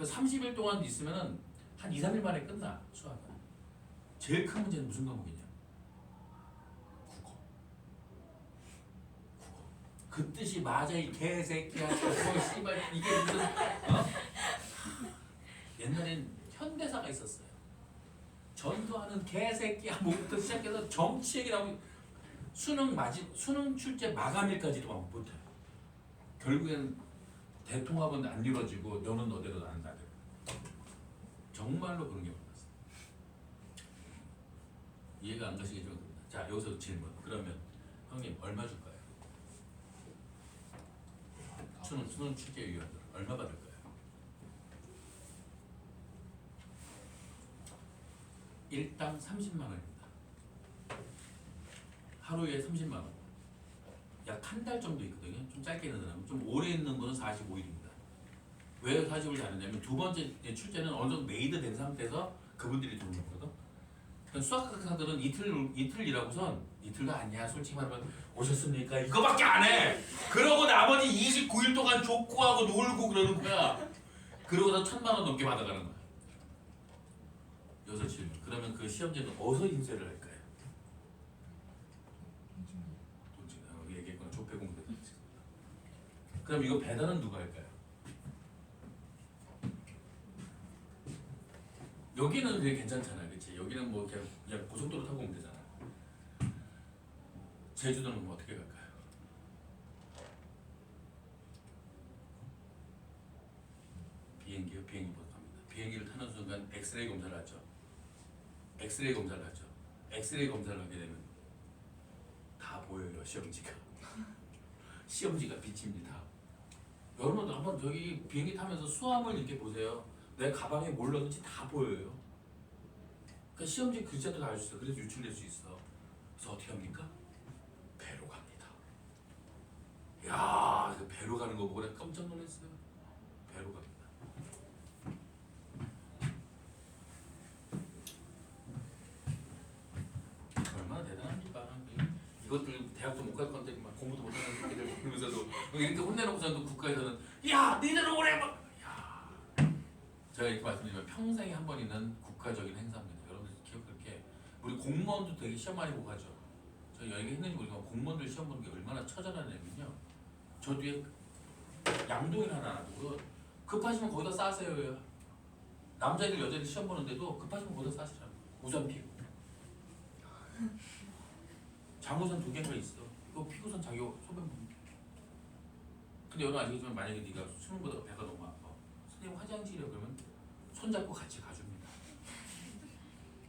그러니까 30일 동안 있으면은 한 2, 3일 만에 끝나 수학은. 제일 큰 문제는 무슨 과목이냐? 국어. 국어. 그 뜻이 맞아 이 개새끼야. 뭐 씨발 이게 무슨 어? 옛날엔 현대사가 있었어요. 전투하는 개새끼야 뭐부터 시작해서 정치 얘기 나오고 수능 마지 수능 출제 마감일까지도 막 못해. 결국에는 대통합은 안 이루어지고 너는 너대로 나대로. 정말로 그런 게 많았어. 이해가 안 그렇습니다. 자 여기서 질문. 그러면 형님 얼마 줄까요? 수능 수능 출제 위원들 얼마 받을까요? 일당 30만 원입니다. 하루에 30만 원. 약 한 달 정도 있거든요. 좀 짧게 있는 사람, 좀 오래 있는 거는 45일입니다. 왜 40일 잘하냐면 두 번째 출제는 어느 정도 메이드 된 상태에서 그분들이 들어오는 거거든. 그러니까 수학 학생들은 이틀 이틀 일하고선 이틀도 아니야. 솔직히 말하면 오셨습니까? 이거밖에 안 해. 그러고 나머지 29일 동안 족구하고 놀고 그러는 거야. 그러고서 천만 원 넘게 받아가는 거야. 여기서 질문. 그러면 그 시험지는 어디서 인쇄를 할까요? 돈 지금 여기 얘기했거나 조폐공대 그럼 이거 배달은 누가 할까요? 여기는 되게 괜찮잖아요, 그렇지? 여기는 뭐 그냥, 그냥 고속도로 타고 오면 되잖아. 제주도는 뭐 어떻게 갈까요? 비행기요, 비행기 못 갑니다. 비행기를 타는 순간 엑스레이 검사를 하죠. 엑스레이 검사를 하죠. 엑스레이 검사를 하게 되면 다 보여요, 시험지가. 시험지가 비칩니다. 여러분들 한번 저기 비행기 타면서 수함을 이렇게 보세요. 내 가방에 뭘 넣는지 다 보여요. 그러니까 시험지 글자도 다 알 수 있어. 그래서 유출될 수 있어. 그래서 어떻게 합니까? 배로 갑니다. 야, 그 배로 가는 거 보고 내가 깜짝 놀랐어요. 배로 갑니다. 이것들 대학도 못 갈 건데 막 공부도 못 하는 새끼들 그러면서도 이렇게 혼내놓고서도 국가에서는 야 니들은 오래 막 야. 제가 이렇게 말씀드리면 평생에 한 번 있는 국가적인 행사입니다. 여러분들 기억 그렇게 우리 공무원도 되게 시험 많이 보고 가죠. 저 여기 했는지 모르겠지만 공무원들 시험 보는 게 얼마나 처절하냐면요. 저 뒤에 양동이를 하나 놔두고 급하시면 거기다 싸세요. 남자들 여자들 시험 보는데도 급하시면 거기다 싸시라고. 우선 피고. 장우선 두 개가 있어. 그거 피고선 자기 소변 돼. 근데 여러분 아시겠지만 만약에 네가 수능보다 배가 너무 아파. 선생님 화장실이요 그러면 손잡고 같이 가줍니다.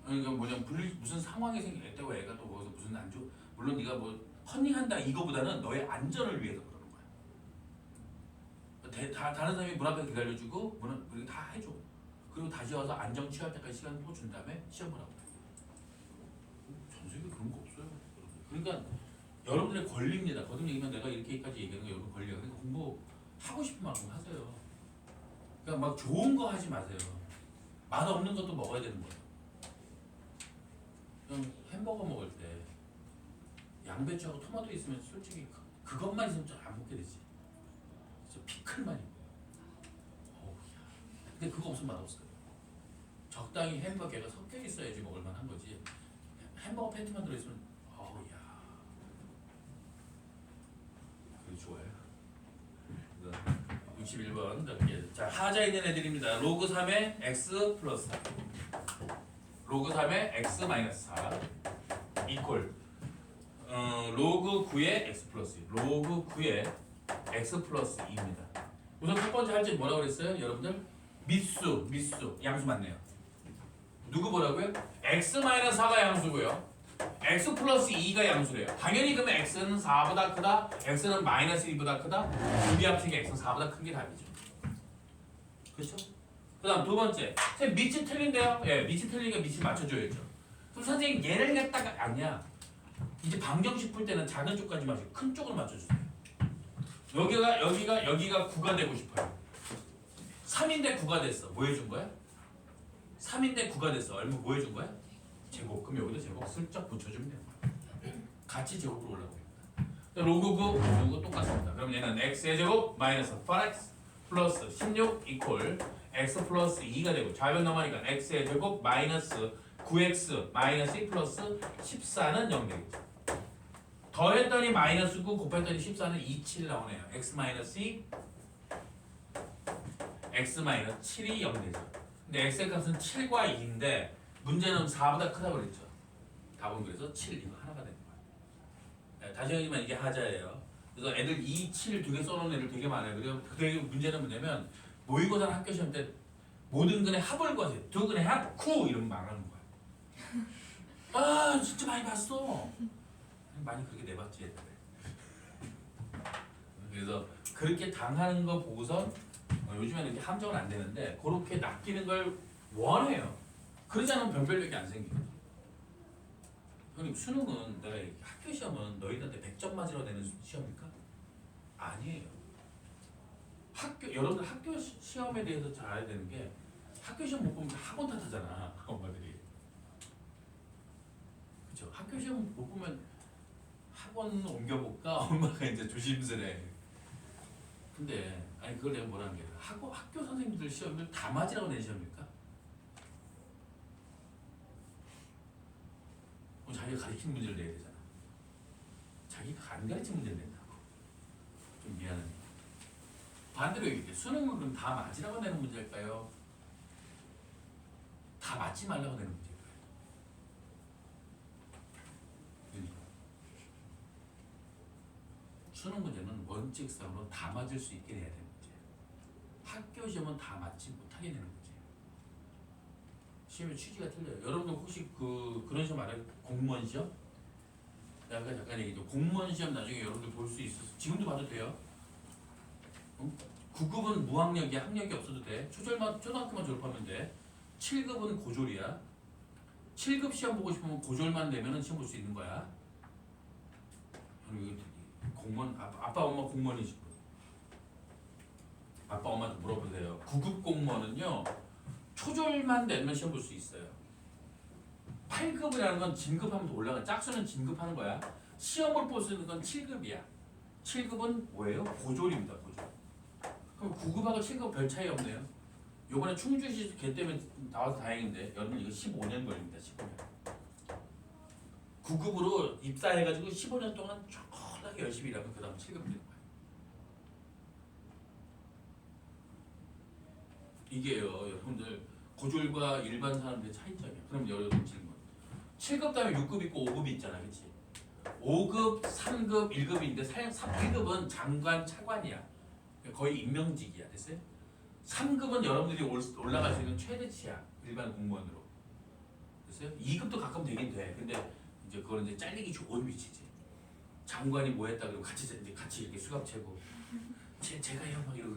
그러니까 뭐냐면 불- 무슨 상황이 생겼다고 애가 또 거기서 무슨 안 좋. 물론 네가 뭐 헌팅한다 이거보다는 너의 안전을 위해서 그러는 거야. 대, 다, 다른 사람이 문 앞에 기다려주고 문은 그리고 다 해줘. 그리고 다시 와서 안정 취할 때까지 시간 또 준 다음에 시험을 하고. 전 세계 그런 거 없어요. 그러니까 여러분들의 권리입니다. 거듭 얘기면 내가 이렇게까지 얘기하는 거 여러분 권리가. 그러니까 공부 하고 싶은 만큼 하세요. 그러니까 막 좋은 거 하지 마세요. 맛 없는 것도 먹어야 되는 거예요. 그냥 햄버거 먹을 때 양배추하고 토마토 있으면 솔직히 그, 그것만 있으면 좀안 먹게 되지. 진짜 피클만 있고. 어우 야. 근데 그거 없으면 맛없어요. 적당히 햄버거가 섞여 있어야지 먹을 만 한 거지. 햄버거 패티만 들어있으면 어우 야. 그게 좋아요. 그다음 61번 넓게. 자 하자 있는 애들입니다. 로그 3의 x 플러스 4. 로그 3의 x 마이너스 4 이퀄 어, 로그 9의 x 플러스 2. 로그 9의 x 플러스 2입니다. 우선 첫 번째 할지 뭐라고 그랬어요? 여러분들 미수, 미수, 양수 맞네요. 누구 보라고요? x 마이너스 4가 양수고요. X 플러스 2가 양수래요. 당연히 그러면 x는 4보다 크다, x는 마이너스 1보다 크다. 두비 합치기 x는 4보다 큰 게 답이죠. 그렇죠? 그 다음 두 번째. 선생님 밑이 틀린데요? 예, 밑이 틀리니까 밑이 맞춰줘야죠. 그럼 선생님 얘를 갖다가 아니야. 이제 방정식 풀 때는 작은 쪽까지 마시고 큰 쪽으로 맞춰주세요. 여기가 여기가 여기가 9가 되고 싶어요. 3인데 9가 됐어. 뭐 해준 거야? 3인데 9가 됐어. 얼마 뭐 해준 거야? 제곱. 그럼 여기도 제곱 슬쩍 붙여주면 거야. 같이 제곱으로 올라옵니다. 로그 9, 로그 똑같습니다. 그럼 얘는 x의 제곱 마이너스 8x 플러스 16 이퀄 x 플러스 2가 되고 좌변 넘어가니까 x의 제곱 마이너스 9x 마이너스 2 플러스 14는 0 되겠죠. 더했더니 마이너스 9 곱했더니 14는 27 나오네요. x 마이너스 2 x 마이너스 7이 0 되죠. 근데 x의 값은 7과 2인데 문제는 4보다 크다고 그랬죠. 답은 그래서 7 이거 하나가 되는 거예요. 네, 다시 얘기하면 이게 하자예요. 그래서 애들 2, 7 두 개 써놓은 애들 되게 많아요. 그리고 그게 문제는 뭐냐면 모의고사 학교 시험 때 모든 근의 합을 구하세요. 두 근의 합, 쿠 이러면 말하는 거야. 아 진짜 많이 봤어. 많이 그렇게 내봤지 옛날에. 그래서 그렇게 당하는 거 보고선 어, 요즘에는 이렇게 함정은 안 되는데 그렇게 낚이는 걸 원해요. 그러지 않으면 변별력이 안 생기거든. 형님 수능은 내가 학교 시험은 너희들한테 100점 맞으러 되는 시험입니까? 아니에요. 학교 여러분들 학교 시, 시험에 대해서 잘 알아야 되는 게 학교 시험 못 보면 학원 탓하잖아 엄마들이. 그렇죠. 학교 시험 못 보면 학원 옮겨볼까 엄마가 이제 조심스레. 근데 아니 그걸 내가 뭐라는 게 학교 학교 선생님들 시험을 다 맞으라고 낸 시험입니까? 그럼 자기가 가르친 문제를 내야 되잖아. 자기가 안 가르친 문제를 낸다고. 좀 미안해. 반대로 얘기해. 수능은 그럼 다 맞으라고 내는 문제일까요? 다 맞지 말라고 내는 문제일까요? 그러니까. 수능 문제는 원칙상으로 다 맞을 수 있게 내야 되는 문제예요. 학교 시험은 다 맞지 못하게 내는 문제예요. 시험의 취지가 틀려요. 여러분들 혹시 그 그런 시험 알아요? 공무원 시험? 아까 잠깐 얘기했죠. 공무원 시험 나중에 여러분들 볼 수 있어. 지금도 봐도 돼요. 응? 9급은 무학력이 학력이 없어도 돼. 초절만 초등학교만 졸업하면 돼. 7급은 고졸이야. 7급 시험 보고 싶으면 고졸만 되면은 시험 볼 수 있는 거야. 공무원 아빠, 아빠 엄마 공무원이시고 아빠 엄마한테 물어보세요. 9급 공무원은요 초졸만 되면 시험 볼 수 있어요. 8급이라는 건 진급하면서 올라가 짝수는 진급하는 거야. 시험을 볼 수 있는 건 7급이야. 7급은 뭐예요? 고졸입니다. 고졸. 그럼 9급하고 7급 별 차이 없네요. 요번에 충주시 개 때문에 나와서 다행인데 여러분 이거 15년 걸립니다. 15년. 9급으로 입사해가지고 15년 동안 쫙하게 열심히 일하면 그 다음 7급 되는 거예요. 이게요, 여러분들 고졸과 일반 사람들의 차이점이에요. 그럼 여러분 질문. 7급 다음에 6급 있고 5급이 있잖아, 그렇지? 5급, 3급, 1급인데 1급은 장관, 차관이야. 거의 임명직이야, 됐어요? 3급은 여러분들이 올- 올라갈 수 있는 최대치야, 일반 공무원으로. 됐어요? 2급도 가끔 되긴 돼. 근데 이제 그거는 이제 잘리기 좋은 위치지. 장관이 뭐 했다 그러면 같이 이제 같이 이렇게 수갑 채고 제 제가요 막 이러고.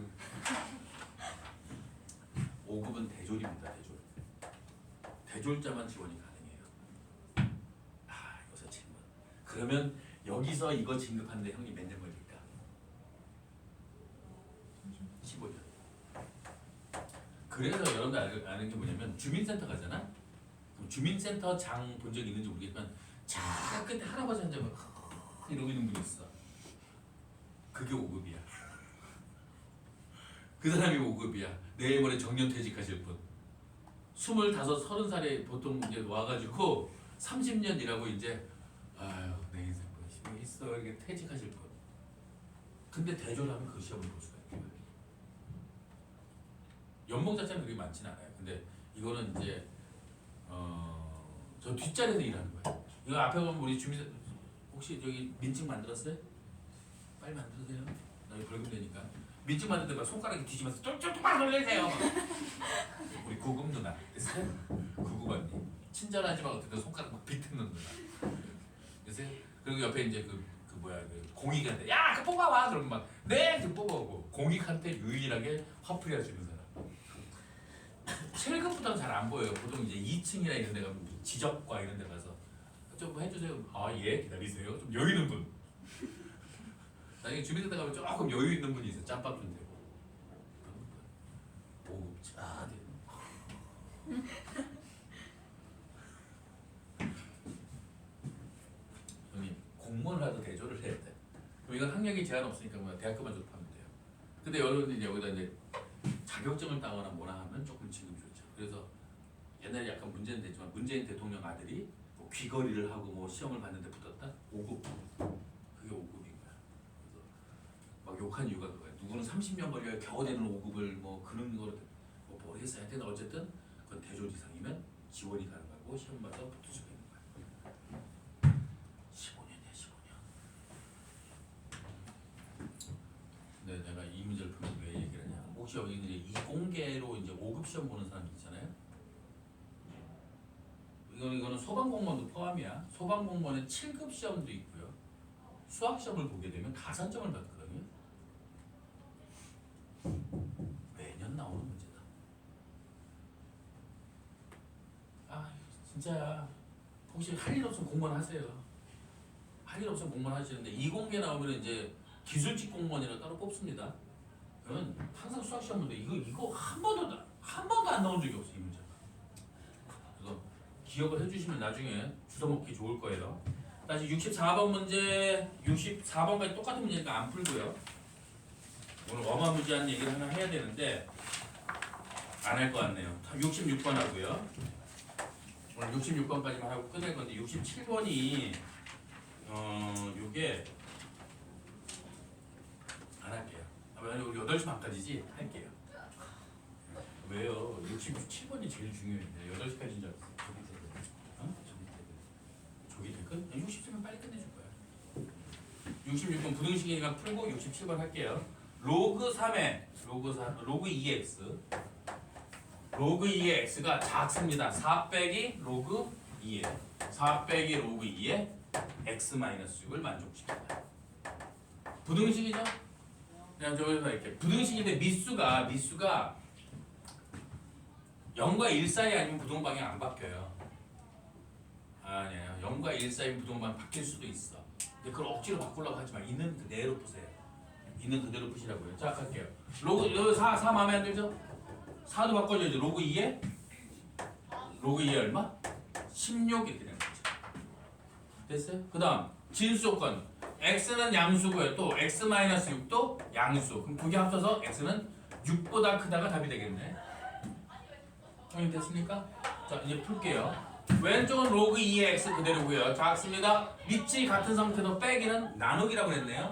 5급은 대졸입니다, 대졸. 대졸자만 지원이 가능해요. 아, 여기서 질문. 그러면 여기서 이거 진급하는데 형이 몇년 걸릴까? 15년. 그래서 여러분들 알- 아는 게 뭐냐면 주민센터 가잖아. 주민센터 장 본 적 있는지 모르겠지만 자 끝에 할아버지 앉아면 이러고 있는 분이 있어. 그게 5급이야. 그 사람이 5급이야. 내일 모레 정년 퇴직하실 분. 25, 30살에 보통 이제 와가지고 30년 일하고 이제 아유 내 인생 뭐 열심히 했어 이렇게 퇴직하실 분. 근데 대졸 하면 그 시험을 볼 수가 거예요. 연봉 자체는 그렇게 많진 않아요. 근데 이거는 이제 어저 뒷자리에서 일하는 거예요. 이거 앞에 보면 우리 주민 혹시 저기 민증 만들었어요? 빨리 만들으세요. 나 이거 벌금 내니까. 민증 만들 때막 손가락이 뒤지면서 쫄쫄쫄 놀래세요. 우리 구급 누나 됐어요? 구급 언니 친절하지만 어쨌든 손가락 막 비트는 누나. 됐어요? 그리고 옆에 이제 그, 그 뭐야 그 공익한테 야그 뽑아와 그러면 막네그 뽑아오고 공익한테 유일하게 화풀이 할 수 있는 사람. 7급보다는 잘 안 보여요. 보통 이제 2층이나 이런 데가 지적과 이런 데 가서 좀뭐 해주세요. 아 예 기다리세요. 좀 여유 있는 분. 나중에 주민센터 가면 조금 여유 있는 분이 있어. 요 짬밥 차 되고. 형님 공무원을 하도 대졸을 해야 돼. 그럼 이건 학력이 제한 없으니까 뭐 대학교만 졸업하면 돼요. 근데 여러분들이 이제 여기다 이제 자격증을 따거나 뭐나 하면 조금 지금 좋죠. 그래서 옛날에 약간 문제는 됐지만 문재인 대통령 아들이 뭐 귀걸이를 하고 뭐 시험을 봤는데 붙었다? 5급. 그게 5급인 거야. 그래서 막 욕한 이유가 그거야. 누구는 30년 걸려야 겨우 되는 5급을 뭐 그런 거를 뭐 모르겠어요. 하여튼 어쨌든 그건 대졸 이상이면 지원이 가능하고 시험 봐서 붙을 수가 있는 거야. 15년이야 15년. 근데 내가 이 문제를 분명히 왜 얘기를 하냐. 혹시 여기 이제 이공계로 이제 5급 시험 보는 사람 있잖아요. 이건 이거는 소방공무원도 포함이야. 소방공무원은 7급 시험도 있고요. 수학 시험을 보게 되면 가산점을 받거든요. 매년 나오는 문제다. 아 진짜 혹시 할 일 없으면 공무원 하세요. 할 일 없으면 공무원 하시는데 이공계 나오면 이제 기술직 공무원이라 따로 뽑습니다. 그건 항상 수학 시험 문제 이거 이거 한 번도 나- 한 번도 안 나온 적이 없어 이 문제가. 그래서 기억을 해주시면 나중에 주워 먹기 좋을 거예요. 다시 64번 문제 64번까지 똑같은 문제니까 안 풀고요. 오늘 어마무지한 얘기를 하나 해야 되는데 안 할 것 같네요. 66번 하고요. 오늘 66번까지만 하고 끝낼 건데 67번이 어 요게 안 할게요. 아, 왜냐면 우리 8시 반까지지 할게요. 왜요? 67번이 제일 중요한데 8시까지인 줄 알았어. 저기 퇴근. 어? 저기 퇴근. 저기 퇴근? 60분면 빨리 끝내줄 거야. 66번 부등식이니까 풀고 67번 할게요. 로그 3에 로그 3 로그 2x 로그 2의 x가 작습니다. 4 빼기 로그 2에 4 빼기 로그 2에 x 마이너스 6을 만족시킨다. 부등식이죠? 그냥 저기서 이렇게 부등식인데 미수가 미수가 0과 1 사이 아니면 부동방이 안 바뀌어요. 아니에요. 0과 1 사이 부동방 바뀔 수도 있어. 근데 그걸 억지로 바꾸려고 하지 마. 있는 그대로 푸세요. 있는 그대로 푸시라고요. 자, 갈게요. 로그 여기 4, 4 마음에 안 들죠? 4도 바꿔줘야죠. 로그 2에 로그 2에 얼마? 16 이렇게 되는 거죠. 됐어요? 그 다음 진수 조건 x는 양수고요. 또 x-6도 양수. 그럼 두 개 합쳐서 x는 6보다 크다가 답이 되겠네. 정리 됐습니까? 자 이제 풀게요. 왼쪽은 로그 2의 x 그대로고요. 작습니다. 밑이 같은 상태도 빼기는 나누기라고 그랬네요.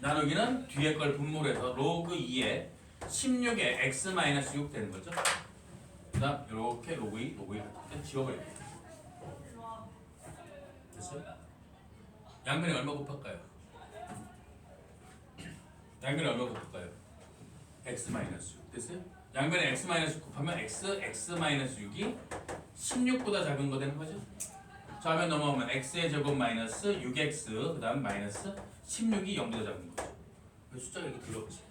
나누기는 뒤에 걸 분모로 해서 로그 2에 16에 x-6 되는 거죠. 그 다음 이렇게 로그 2, 로그 2 같은 때 지워버릴게요. 됐어요? 양변에 얼마 곱할까요? 양변에 얼마 곱할까요? x-6 됐어요? 양변에 x-6 곱하면 x, x-6이 16보다 작은 거 되는 거죠? 좌변 넘어오면 x의 제곱 마이너스 6x 그 다음 마이너스 16이 0보다 작은 거죠. 그 숫자가 이렇게 들어오지.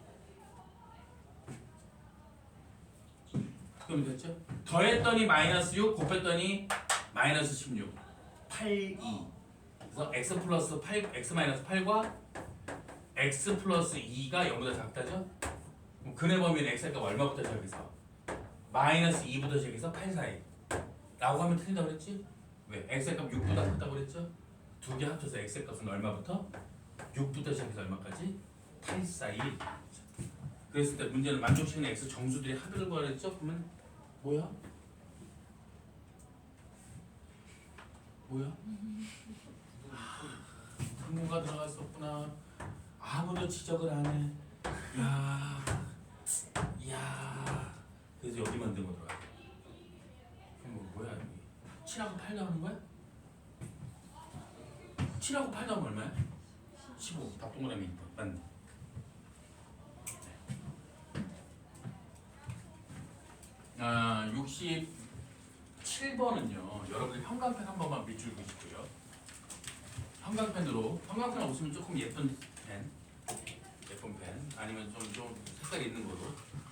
그럼 됐죠? 더했더니 마이너스 6 곱했더니 마이너스 16 8, 2 그래서 x 플러스 8, x 마이너스 8과 x 플러스 2가 0보다 작다죠? 그럼 근의 범위는 x가 얼마부터 시작해서 마이너스 2부터 시작해서 8 사이 라고 하면 틀린다고 그랬지? 왜? x의 값 6보다 크다고 그랬죠? 두 개 합쳐서 x의 값은 얼마부터? 6부터 시작해서 얼마까지? 8 사이 그랬을 때 문제는 만족시키는 x 정수들이 합을 구하랬죠? 그러면 뭐야? 뭐야? 분모가 들어갔었구나. 아무도 지적을 안 해. 야, 야. 그래서 여기만 들고 들어가. 그럼 뭐 뭐야 여기? 7하고 8 나오는 거야? 7하고 8 나오면 얼마야? 15. 답 동그라미 2번. 맞네. 아, 67번은요. 여러분들 형광펜 한 번만 밑줄고 싶고요. 형광펜으로 형광펜 없으면 조금 예쁜 펜, 예쁜 펜 아니면 좀 좀 색깔 있는 거로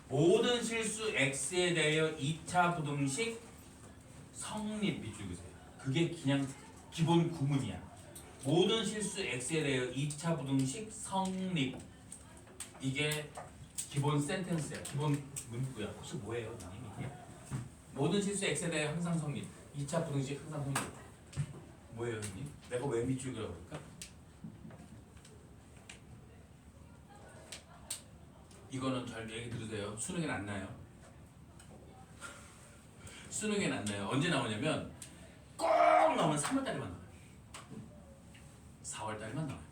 모든 실수 x에 대하여 2차 부등식 성립 밑줄 그세요. 그게 그냥 기본 구문이야. 모든 실수 x에 대하여 2차 부등식 성립 이게 기본 센텐스야. 기본 문구야. 혹시 뭐예요, 이게? 모든 실수 x에 대해 항상 성립. 2차 부등식 항상 성립. 뭐예요, 형님? 내가 왜 밑줄이라고 그럴까? 이거는 잘 얘기 들으세요. 수능엔 안 나요. 수능엔 안 나요. 언제 나오냐면 꼭 나오면 3월달에만 나와요. 4월달에만 나와요.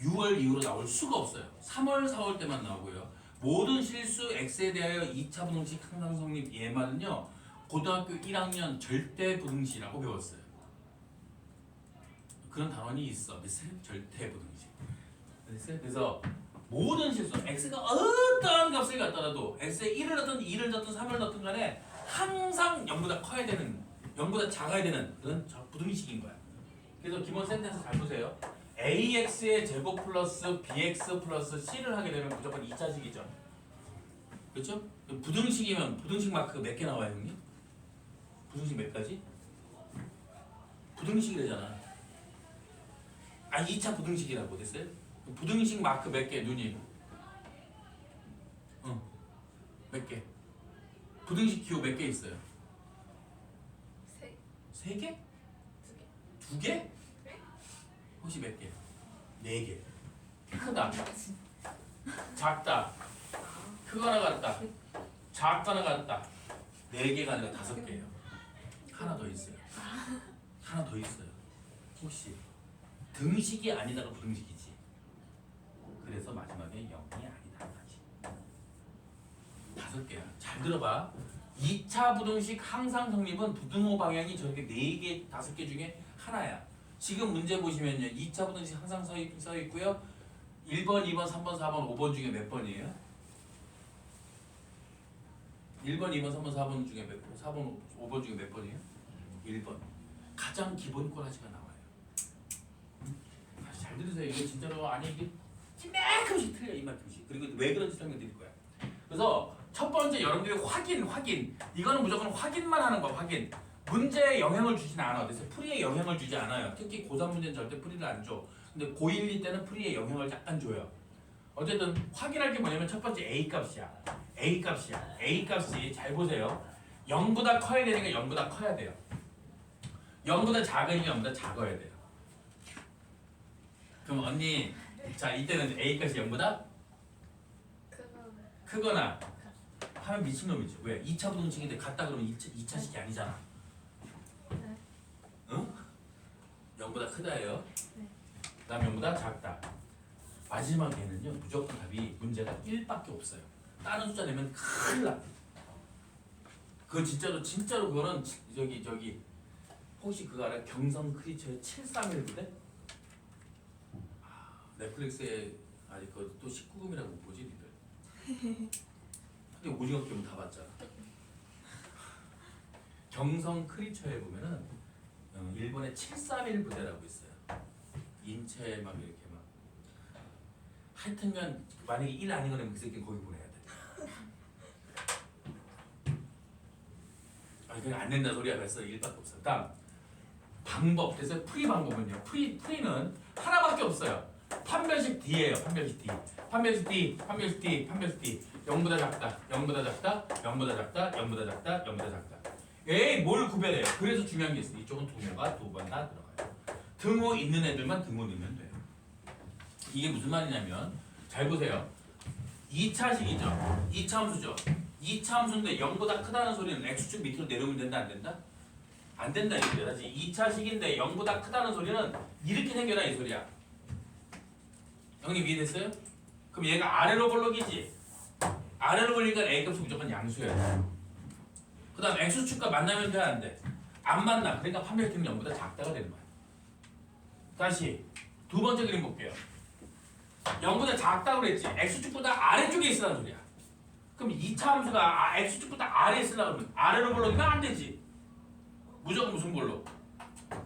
6월 이후로 나올 수가 없어요. 3월, 4월 때만 나오고요. 모든 실수 x에 대하여 2차 부등식 항상 성립 얘말은요. 고등학교 1학년 절대 부등식이라고 배웠어요. 그런 단원이 있어. 절대. 글쎄, 그래서 모든 실수 x가 어떠한 값을 갖더라도 x에 1을 넣든 2를 넣든 3을 넣든 간에 항상 0보다 커야 되는 0보다 작아야 되는 그런 저 부등식인 거야. 그래서 기본 센텐스 잘 보세요. Ax의 제곱 플러스 bx 플러스 c를 하게 되면 무조건 2차식이죠. 그렇죠? 부등식이면 부등식 마크 몇 개 나와요, 형님? 부등식 몇 가지? 부등식이래잖아. 아, 2차 부등식이라고 됐어요? 부등식 마크 몇 개, 눈이? 어. 몇 개? 부등식 기호 몇 개 있어요? 세, 세 개? 두 개. 두 개? 혹시 몇 개? 네 개. 크다. 작다. 크거나 같다. 작거나 같다. 네 개가 아니라 다섯 개예요. 하나 더 있어요. 하나 더 있어요. 혹시 등식이 아니다가 부등식이지. 그래서 마지막에 0이 아니다. 다섯 개야. 잘 들어봐. 2차 부등식 항상 성립은 부등호 방향이 저렇게 4개, 5개 중에 하나야. 지금 문제 보시면요. 2차 부등식 항상 써, 있, 써 있고요. 1번, 2번, 3번, 4번, 5번 중에 몇 번이에요? 1번, 2번, 3번, 4번 중에 몇 번? 4번, 5번 중에 몇 번이에요? 1번. 가장 기본 꼬라지가 나와요. 음? 다시 잘 들으세요. 이게 진짜로 아니 이게 이만큼씩 틀려 이만큼씩. 그리고 왜 그런지 설명드릴 거야. 그래서 첫 번째 여러분들이 확인, 확인. 이거는 무조건 확인만 하는 거 확인. 문제에 영향을 주진 않아. 그래서 풀이에 영향을 주지 않아요. 특히 고3 문제는 절대 풀이를 안 줘. 근데 고1, 2 때는 풀이에 영향을 약간 줘요. 어쨌든 확인할 게 뭐냐면 첫 번째 A 값이야. A 값이야. A 값이 잘 보세요. 0보다 커야 되니까 0보다 커야 돼요. 0보다 작으니까 0보다 작아야 돼요. 그럼 언니 자 이때는 A 값이 0보다 그거 크거나 하면 미친놈이죠. 왜? 2차 부등식인데 같다 그러면 2차, 2차식이 아니잖아. 네. 응? 0보다 크다예요. 네. 그 다음 0보다 작다. 마지막에는요. 무조건 답이 문제가 1밖에 없어요. 다른 숫자 내면 큰일 나. 그건 진짜로 진짜로 그거는 지- 저기 저기 혹시 그거 알아요? 경성 크리처의 731 부대? 아, 넷플릭스에 아직 그또 19금이라고 뭐지 니들? 근데 오징어 게임 다 봤잖아. 경성 크리처에 보면은 어, 일본의 731 부대라고 있어요. 인체 막 이렇게 막 하여튼간 만약에 일 아닌 거면 그 새끼 거기 보내야 돼. 아니 그냥 안 된다 소리야 벌써 일밖에 없어. 다음 방법 그래서 프리 방법은요. 프리 프리는 하나밖에 없어요. 판별식 D예요. 판별식 D. 판별식 D, 판별식 D, 판별식 D. 0보다 작다, 0보다 작다, 0보다 작다, 0보다 작다, 0보다 작다. 에이 뭘 구별해요? 그래서 중요한 게 있어. 이쪽은 등호가 두 번 다 들어가요. 등호 있는 애들만 등호 넣으면 돼요. 이게 무슨 말이냐면 잘 보세요. 2차식이죠. 2차 함수죠. 2차 함수인데 0보다 크다는 소리는 x축 밑으로 내려오면 된다 안 된다? 안 된다 이거야. 다시 2차식인데 0보다 크다는 소리는 이렇게 생겨라 이 소리야. 형님 이해됐어요? 그럼 얘가 아래로 볼록이지. 아래로 볼리니까 a 값이 무조건 양수야. 그 다음 x축과 만나면 돼 안 돼? 안 만나. 그러니까 판별팀은 0보다 작다가 되는 거야. 다시 두 번째 그림 볼게요. 0보다 작다고 그랬지. x축보다 아래쪽에 있으라는 소리야. 그럼 2차 함수가 아, x축보다 아래에 있으려고 그러면 아래로 볼록이면 안 되지. 무조건 무슨 볼록?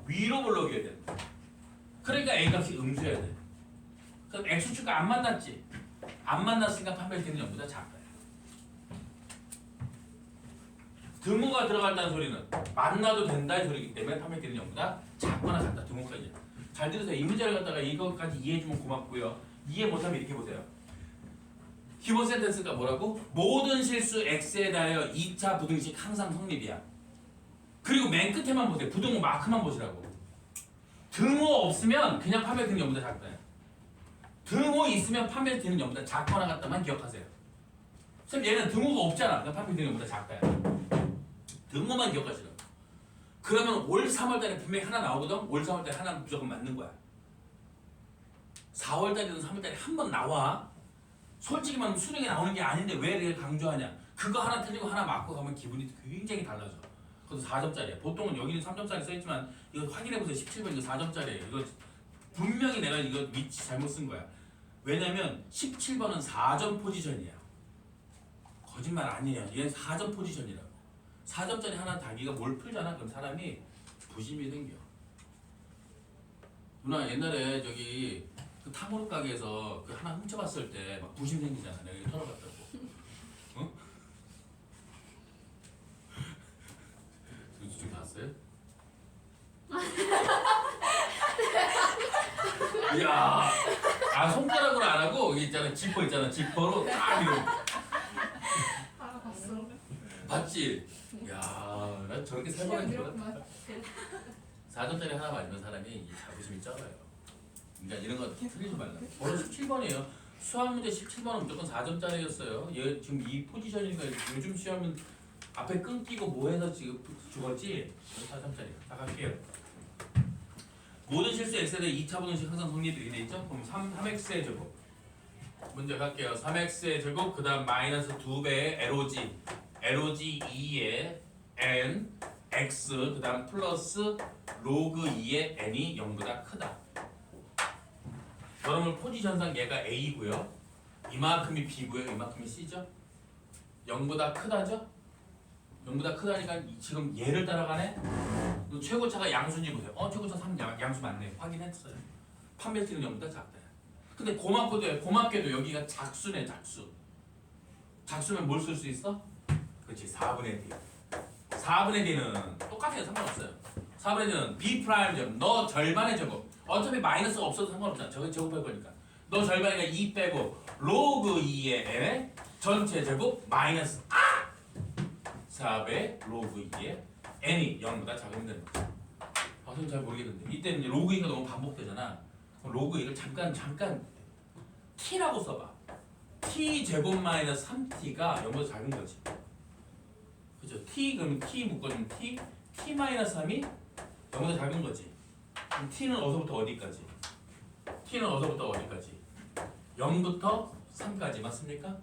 위로 볼록이어야 돼. 그러니까 a 값이 음수여야 돼. 그럼 x축과 안 만났지. 안 만났으니까 판별팀은 0보다 작다. 등호가 들어간다는 소리는 만나도 된다의 소리이기 때문에 판별팀은 0보다 작거나 같다. 등호까지. 잘 들으세요. 이 문제를 갖다가 이것까지 이해해주면 고맙고요. 이해 못하면 이렇게 보세요. 기본 센텐스가 뭐라고? 모든 실수 x에 대하여 2차 부등식 항상 성립이야. 그리고 맨 끝에만 보세요. 부등호 마크만 보시라고. 등호 없으면 그냥 판별팀 0보다 작다. 등호 있으면 판별 D는 0보다 작거나 같다만 기억하세요. 쌤 얘는 등호가 없잖아. 그러니까 판별 D는 0보다 작다야. 등호만 기억하시라고. 그러면 올 3월달에 분명히 하나 나오거든. 올 3월달에 하나 무조건 맞는 거야. 4월달이든 3월달에 한 번 나와. 솔직히 말하면 수능에 나오는 게 아닌데 왜 이렇게 강조하냐? 그거 하나 틀리고 하나 맞고 가면 기분이 굉장히 달라져. 그것도 4점짜리야. 보통은 여기는 3점짜리 써있지만 이거 확인해보세요. 17번 이거 4점짜리예요. 이거 분명히 내가 이거 위치 잘못 쓴 거야. 왜냐면 17번은 4점 포지션이야. 거짓말 아니에요. 얘는 4점 포지션이라고. 4점 짜리 하나 다기가 뭘 풀잖아. 그럼 사람이 부심이 생겨. 누나 옛날에 저기 그 탕후루 가게에서 그 하나 훔쳐봤을 때 막 부심 생기잖아. 내가 털어봤다고. 어? 좀 봤어요? 이야, 아 손가락으로 안 하고 있잖아 지퍼 있잖아 지퍼로 딱 알아봤어. 봤지? 야, 난 저렇게 이런 기분 말. 4점짜리 하나 맞으면 사람이 이 자부심이 쩔어요. 그러니까 이런 거 틀리지 말라. 바로 17번이에요. 수학 문제 17번은 무조건 4점짜리였어요. 얘 지금 이 포지션이니까 요즘 시험은 앞에 끊기고 뭐 해서 지금 죽었지? 4점짜리. 다 갈게요. 모든 실수 x에 대해 2차 분원식 항상 성립이 돼 있죠? 그럼 3, 3x의 제곱. 문제 갈게요. 3x의 제곱 그 다음 마이너스 2배의 LOG LOG 2의 n x 그 다음 플러스 로그 2의 n이 0보다 크다. 여러분 포지션상 얘가 a고요. 이만큼이 b고요. 이만큼이 c죠. 0보다 크다죠? 0보다 크다니까 이- 지금 얘를 따라가네. 그 최고차가 양수인지 보세요. 어 최고차 3 양, 양수 맞네. 확인했어요. 판별치는 0보다 작다. 근데 고맙고도 고맙게도 여기가 작수네 작수. 작수면 뭘 쓸 수 있어? 그렇지 4분의 d. 4분의 d는 똑같아요 상관없어요. 4분의 d는 b 프라임 제곱 너 절반의 제곱 어차피 마이너스가 없어도 상관없잖아. 저거 제곱할 거니까. 너 절반이니까 2 빼고 로그 2의 n 전체 제곱 마이너스 아! 4배 로그 2의 n이 0보다 작으면 되는 거죠. 아, 선생님 잘 모르겠는데 이때는 로그 2가 너무 반복되잖아. 그럼 로그 2를 잠깐 잠깐 t라고 써봐. t 제곱 마이너스 3t가 0보다 작은 거지. 그죠? t 그럼 t 묶어주면 t t 마이너스 3이 0보다 작은 거지. 그럼 t는 어디서부터 어디까지? t는 어디서부터 어디까지? 0부터 3까지 맞습니까?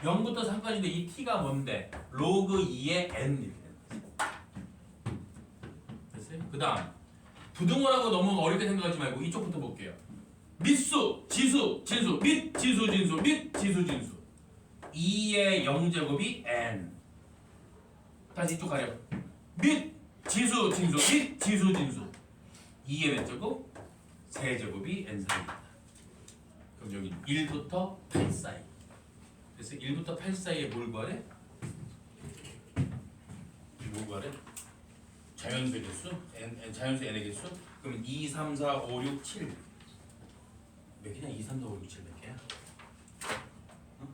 0부터 3까지인데 이 t가 뭔데? 로그 2의 n. 됐어요? 그 다음 부등호라고 너무 어렵게 생각하지 말고 이쪽부터 볼게요. 밑수, 지수, 진수, 밑, 지수, 진수, 밑, 지수, 진수. 2의 0제곱이 n. 다시 이쪽 가요. 밑, 지수, 진수, 밑, 지수, 진수. 2의 몇 제곱? 세제곱이 n 사이입니다. 그럼 여기 1부터 8 사이. 그래서 1부터 8 사이에 뭘 구하래? 뭘 구하래? 자연수의 개수? n, n 자연수 n의 개수? 그러면 2, 3, 4, 5, 6, 7. 몇 개냐? 2, 3, 4, 5, 6, 7 몇 개야? 어?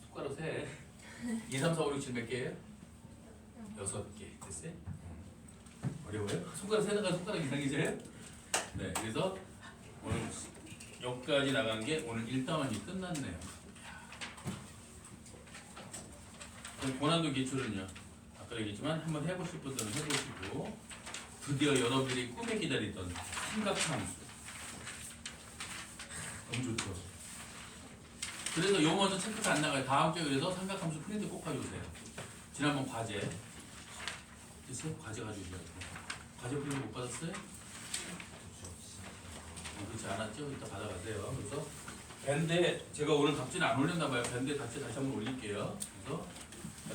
숟가락 세. 2, 3, 4, 5, 6, 7 몇 개예요? 여섯 개. 됐어요? 어려워요? 손가락 세다가 손가락 이상해져요? 네, 그래서 오늘 여기까지 나간 게 오늘 1단원이 끝났네요. 고난도 기출은요. 아까 얘기했지만 한번 해보실 분들은 해보시고 드디어 여러분들이 꿈에 기다리던 삼각함수 너무 좋죠. 그래서 요 먼저 체크가 안 나가요. 다음 주에 그래서 삼각함수 프린트 꼭 가져오세요. 지난번 과제 됐어요? 과제 가져오셔야 돼요. 과제 프린트 못 받았어요? 어, 그렇지 않았죠? 이따 받아가세요. 그래서 밴드에 제가 오늘 답지는 안 올렸나 봐요. 밴드에 답지 다시 한번 올릴게요. 그래서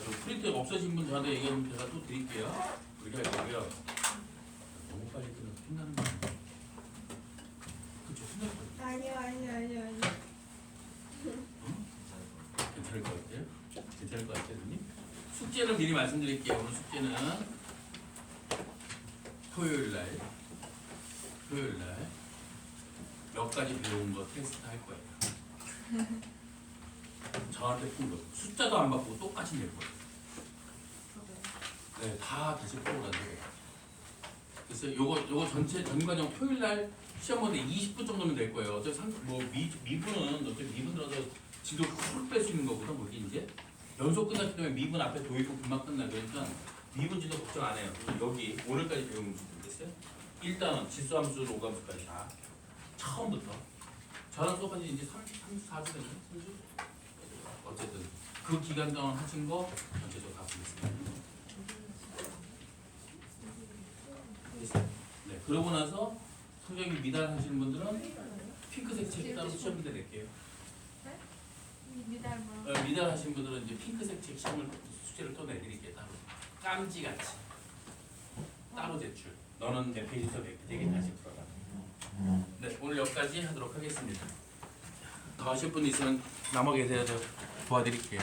또 프린트 없어진 분 저한테 얘기하면 제가 또 드릴게요. 그렇게 할 거고요. 너무 빨리 끝나면 끝나는 거 아니에요? 그쵸? 끝날 거예요. 아니요 아니요 아니요 아니요. 괜찮을 것 같아요? 괜찮을 것 같아요, 선생님? 숙제를 미리 말씀드릴게요. 오늘 숙제는 토요일 날, 토요일 날 몇 가지 배운 거 테스트 할 거예요. 저한테 푼 거. 숫자도 안 바꾸고 똑같이 낼 거예요. 네, 다 다시 풀어가지고. 그래서 요거 요거 전체 전 과정 토요일 날 시험 보는데 20분 정도면 될 거예요. 어차피 상, 뭐 미, 미분은 어차피 미분 들어서 지도 훅뺄수 있는 거거든 뭐게 이제 연속 끝났기 때문에 미분 앞에 도입고 금방 끝나 그러니까 미분 지도 걱정 안 해요. 여기 오늘까지 배우면 됐어요. 일단은 지수함수 로감수까지 다 처음부터 저랑 수업한 지 이제 3, 3, 4주 됐나? 3주? 어쨌든 그 기간 동안 하신 거 전체적으로 다 보겠습니다. 됐어요? 네, 그러고 나서 성적이 미달하시는 분들은 핑크색 책 따로 문제 낼게요. 미달 뭐 어, 미달하신 분들은 이제 핑크색 책 시험을 숙제를 또 내드릴게요 따로. 깜지같이 따로 제출. 너는 몇 페이지부터 몇 페이지 다시 풀어라. 네, 오늘 여기까지 하도록 하겠습니다. 더 하실 분 있으면 남아 계세요. 저 도와드릴게요.